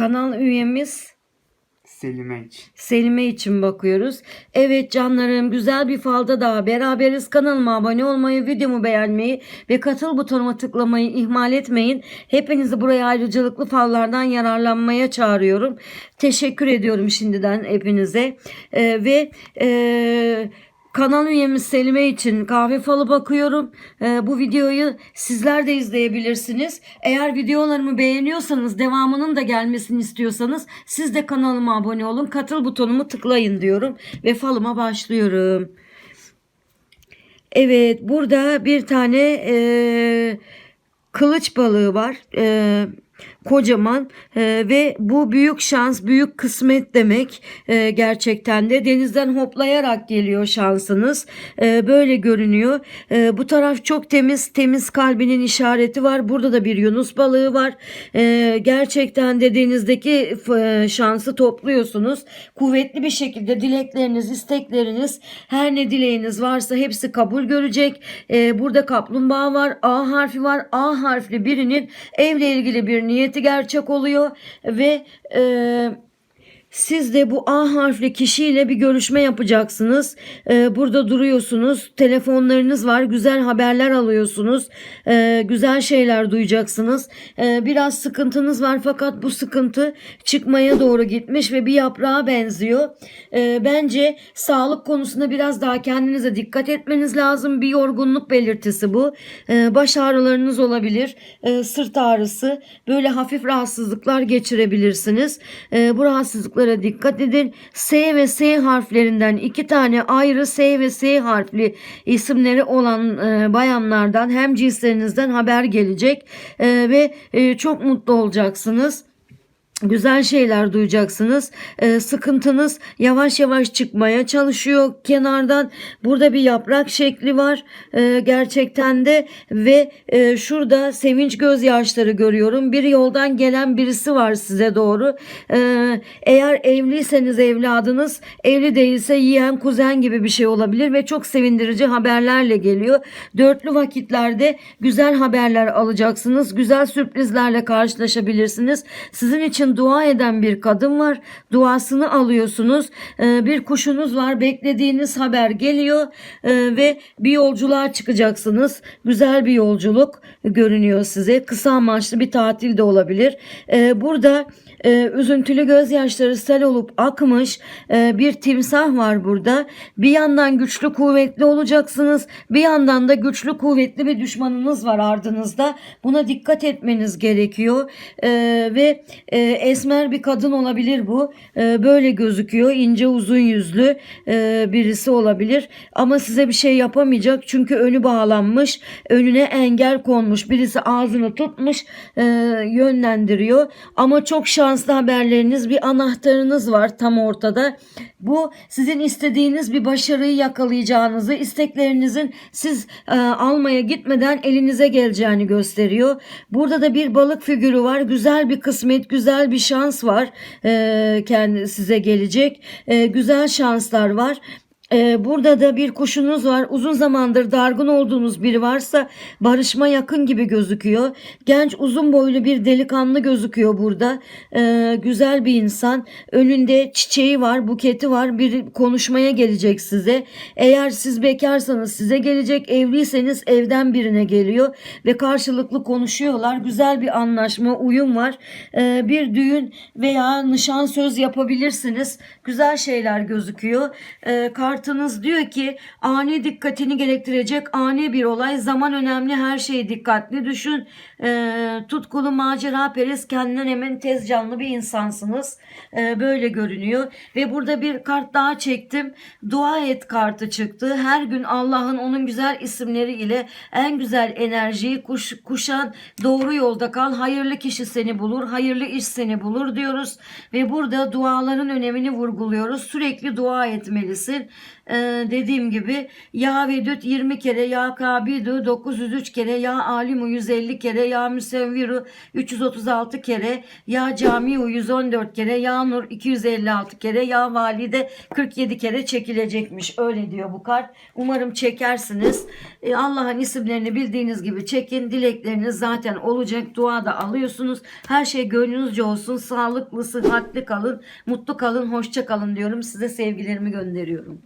kanal üyemiz Selime için. Selime için bakıyoruz. Evet canlarım güzel bir falda daha beraberiz. Kanalıma abone olmayı, videomu beğenmeyi ve katıl butonuma tıklamayı ihmal etmeyin. Hepinizi buraya ayrıcalıklı fallardan yararlanmaya çağırıyorum. Teşekkür ediyorum şimdiden hepinize. Ee, ve e, Kanal üyemiz Selime için kahve falı bakıyorum. Ee, bu videoyu sizler de izleyebilirsiniz. Eğer videolarımı beğeniyorsanız devamının da gelmesini istiyorsanız siz de kanalıma abone olun. Katıl butonumu tıklayın diyorum ve falıma başlıyorum. Evet burada bir tane e, kılıç balığı var. E, kocaman e, ve bu büyük şans büyük kısmet demek e, gerçekten de. Denizden hoplayarak geliyor şansınız. E, böyle görünüyor. E, bu taraf çok temiz temiz kalbinin işareti var. Burada da bir yunus balığı var. E, gerçekten de denizdeki f- şansı topluyorsunuz. Kuvvetli bir şekilde dilekleriniz istekleriniz her ne dileğiniz varsa hepsi kabul görecek. E, burada kaplumbağa var A harfi var. A harfli birinin evle ilgili bir niyeti gerçek oluyor ve e, siz de bu A harfli kişiyle bir görüşme yapacaksınız. Ee, burada duruyorsunuz. Telefonlarınız var. Güzel haberler alıyorsunuz. Ee, güzel şeyler duyacaksınız. Ee, biraz sıkıntınız var fakat bu sıkıntı çıkmaya doğru gitmiş ve bir yaprağa benziyor. Ee, bence sağlık konusunda biraz daha kendinize dikkat etmeniz lazım. Bir yorgunluk belirtisi bu. Ee, baş ağrılarınız olabilir. Ee, sırt ağrısı. Böyle hafif rahatsızlıklar geçirebilirsiniz. Ee, bu rahatsızlıklara dikkat edin. S ve S harflerinden iki tane ayrı S ve S harfli isimleri olan e, bayanlardan hem cinslerinizden haber gelecek E, ve e, çok mutlu olacaksınız. Güzel şeyler duyacaksınız. Ee, sıkıntınız yavaş yavaş çıkmaya çalışıyor kenardan. Burada bir yaprak şekli var ee, gerçekten de ve e, şurada sevinç gözyaşları görüyorum. Bir yoldan gelen birisi var size doğru. Ee, eğer evliyseniz evladınız, evli değilse yeğen kuzen gibi bir şey olabilir ve çok sevindirici haberlerle geliyor. Dörtlü vakitlerde güzel haberler alacaksınız. Güzel sürprizlerle karşılaşabilirsiniz. Sizin için dua eden bir kadın var. Duasını alıyorsunuz. Ee, bir kuşunuz var. Beklediğiniz haber geliyor Ee, ve bir yolculuğa çıkacaksınız. Güzel bir yolculuk görünüyor size. Kısa amaçlı bir tatil de olabilir. Ee, burada e, üzüntülü gözyaşları sel olup akmış e, bir timsah var burada. Bir yandan güçlü kuvvetli olacaksınız. Bir yandan da güçlü kuvvetli bir düşmanınız var ardınızda. Buna dikkat etmeniz gerekiyor. E, ve e, esmer bir kadın olabilir bu. E, böyle gözüküyor. İnce uzun yüzlü e, birisi olabilir. Ama size bir şey yapamayacak. Çünkü önü bağlanmış. Önüne engel konmuş. Birisi ağzını tutmuş. e, yönlendiriyor. Ama çok şanslı haberleriniz. Bir anahtarınız var tam ortada. Bu sizin istediğiniz bir başarıyı yakalayacağınızı, isteklerinizin siz e, almaya gitmeden elinize geleceğini gösteriyor. Burada da bir balık figürü var. Güzel bir kısmet, güzel bir şans var. E, kendi size gelecek. E, güzel şanslar var. Ee, burada da bir kuşunuz var. Uzun zamandır dargın olduğunuz biri varsa barışma yakın gibi gözüküyor. Genç uzun boylu bir delikanlı gözüküyor burada. Ee, güzel bir insan. Önünde çiçeği var, buketi var. Bir konuşmaya gelecek size. Eğer siz bekarsanız size gelecek. Evliyseniz evden birine geliyor ve karşılıklı konuşuyorlar. Güzel bir anlaşma, uyum var. Ee, bir düğün veya nişan söz yapabilirsiniz. Güzel şeyler gözüküyor. Ee, kartınız diyor ki ani dikkatini gerektirecek ani bir olay. Zaman önemli her şeyi dikkatli düşün. Ee, tutkulu macera perest kendinden emin tez canlı bir insansınız. Ee, böyle görünüyor. Ve burada bir kart daha çektim. Dua et kartı çıktı. Her gün Allah'ın onun güzel isimleri ile en güzel enerjiyi kuş, kuşan doğru yolda kal. Hayırlı kişi seni bulur. Hayırlı iş seni bulur diyoruz. Ve burada duaların önemini vurguluyoruz. Sürekli dua etmelisin. Ee, dediğim gibi Ya Vedüt 20 kere, Ya Kabidu 903 kere, Ya Alimu 150 kere, Ya Müsevviru 336 kere, Ya Camiu 114 kere, Ya Nur 256 kere, Ya Valide 47 kere çekilecekmiş. Öyle diyor bu kart. Umarım çekersiniz. Ee, Allah'ın isimlerini bildiğiniz gibi çekin. Dilekleriniz zaten olacak. Dua da alıyorsunuz. Her şey gönlünüzce olsun. Sağlıklı, sıhhatli kalın, mutlu kalın, hoşça kalın diyorum. Size sevgilerimi gönderiyorum.